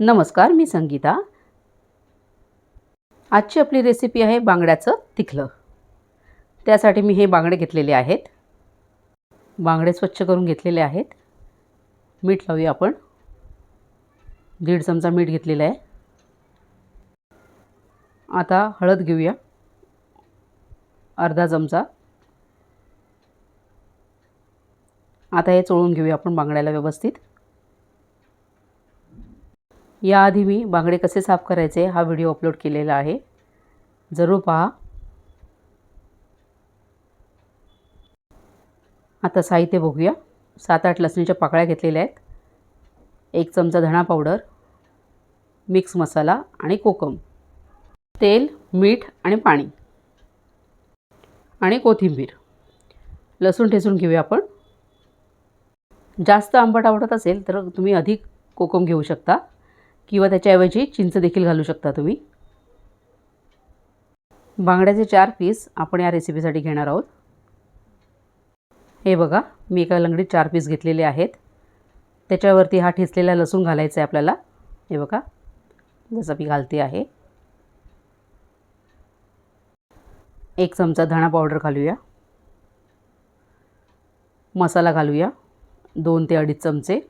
नमस्कार मी संगीता. आजची आपली रेसिपी आहे बांगड्याचं तिखलं. त्यासाठी मी हे बांगडे घेतलेले आहेत. बांगडे स्वच्छ करून घेतलेले आहेत. मीठ लावूया आपण. दीड चमचा मीठ घेतलेलं आहे. आता हळद घेऊया. अर्धा चमचा. आता हे चोळून घेऊया आपण बांगड्याला व्यवस्थित. याआधी मी बांगडे कसे साफ करायचे हा व्हिडिओ अपलोड केलेला आहे. जरूर पहा. आता साहित्य बघूया. सात आठ लसणीच्या पाकळ्या घेतलेल्या आहेत. एक चमचा धणा पावडर मिक्स मसाला आणि कोकम तेल मीठ आणि पाणी आणि कोथिंबीर. लसूण ठेसून घेऊया आपण. जास्त आंबट आवडत असेल तर तुम्ही अधिक कोकम घेऊ शकता. किंवा त्याच्याऐवजी चिंच देखील घालू शकता तुम्ही. बांगड्याचे चार पीस आपण या रेसिपीसाठी घेणार आहोत. हे बघा मी एका लंगडीत चार पीस घेतलेले आहेत. त्याच्यावरती हा ठेचलेला लसूण घालायचा आहे आपल्याला. हे बघा जसं मी घालते आहे. एक चमचा धणा पावडर घालूया. मसाला घालूया दोन ते अडीच चमचे.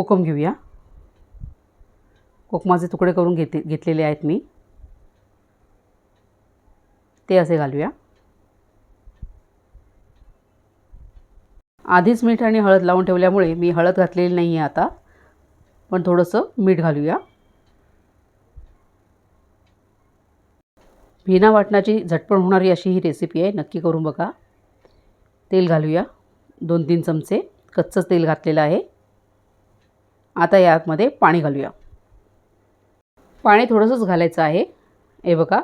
कोकम घेऊया. कोकमाचे तुकडे करून घेते घेतलेले आहेत मी. ते असे घालूया. आधीच मीठ आणि हळद लावून ठेवल्यामुळे मी हळद घातलेली नाही आहे आता. पण थोडंसं मीठ घालूया. भिना वाटणाची झटपट होणारी अशी ही रेसिपी आहे. नक्की करून बघा. तेल घालूया. दोन तीन चमचे. कच्चंच तेल घातलेलं आहे. आता यामध्ये पाणी घालूया. पाणी थोडंसंच घालायचं आहे. हे बघा.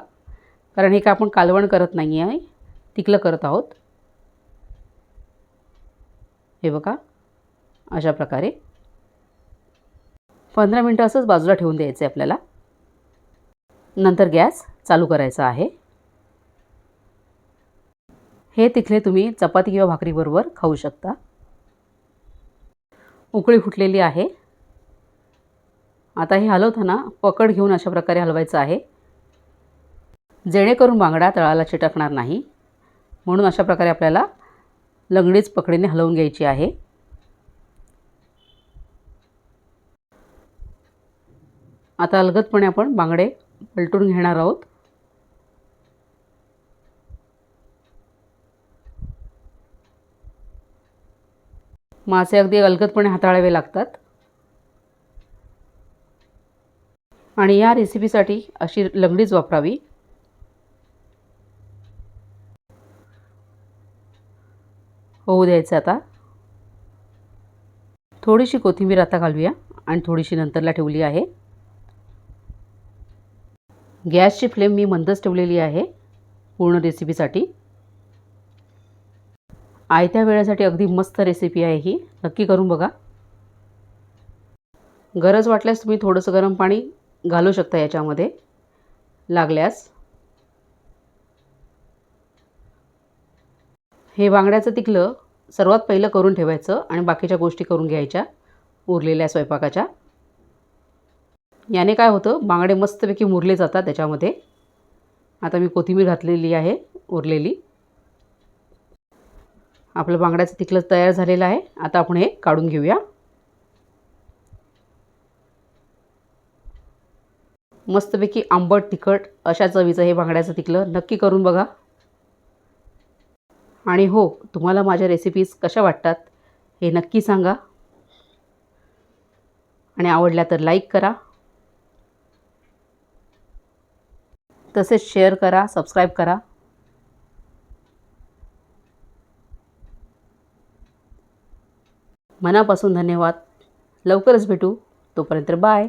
कारण हे का आपण कालवण करत नाही आहे तिकलं करत आहोत. हे बघा. अशा प्रकारे. पंधरा मिनटं असंच बाजूला ठेवून द्यायचं आहे आपल्याला. नंतर गॅस चालू करायचा आहे. हे तिथले तुम्ही चपाती किंवा भाकरीबरोबर खाऊ शकता. उकळी फुटलेली आहे. आता हे हलवताना पकड घेऊन अशा प्रकारे हलवायचं आहे. जेणेकरून बांगडा तळाला चिटकणार नाही. म्हणून अशा प्रकारे आपल्याला लंगडीच पकडीने हलवून घ्यायची आहे. आता अलगदपणे आपण बांगडे पलटून घेणार आहोत. मासे अगदी अलगदपणे हाताळावे लागतात. आणि या रेसिपीसाठी अशी लंगडीच वापरावी. होऊ द्यायचं आता. थोडीशी कोथिंबीर आता घालूया आणि थोडीशी नंतरला ठेवली आहे. गॅसची फ्लेम मी मंदच ठेवलेली आहे पूर्ण रेसिपीसाठी आयत्या वेळेसाठी अगदी मस्त रेसिपी आहे ही. नक्की करून बघा. गरज वाटल्यास तुम्ही थोडंसं गरम पाणी घालू शकता याच्यामध्ये. लागल्यास. हे बांगड्याचं तिकलं सर्वात पहिलं करून ठेवायचं आणि बाकीच्या गोष्टी करून घ्यायच्या उरलेल्या स्वयंपाकाच्या. याने काय होतं बांगडे मस्तपैकी मुरले जातात त्याच्यामध्ये. आता मी कोथिंबीर घातलेली आहे उरलेली. आपलं बांगड्याचं तिकलं तयार झालेलं आहे. आता आपण हे काढून घेऊया. मस्तपैकी आंबट तिखट अशा चवीचं हे बांगड्याचं तिकलं नक्की करून बघा. आणि हो तुम्हाला माझ्या रेसिपीज कशा वाटतात हे नक्की सांगा. आणि आवडल्या तर लाईक करा. तसेच शेअर करा सबस्क्राईब करा. मनापासून धन्यवाद. लवकरच भेटू. तोपर्यंत बाय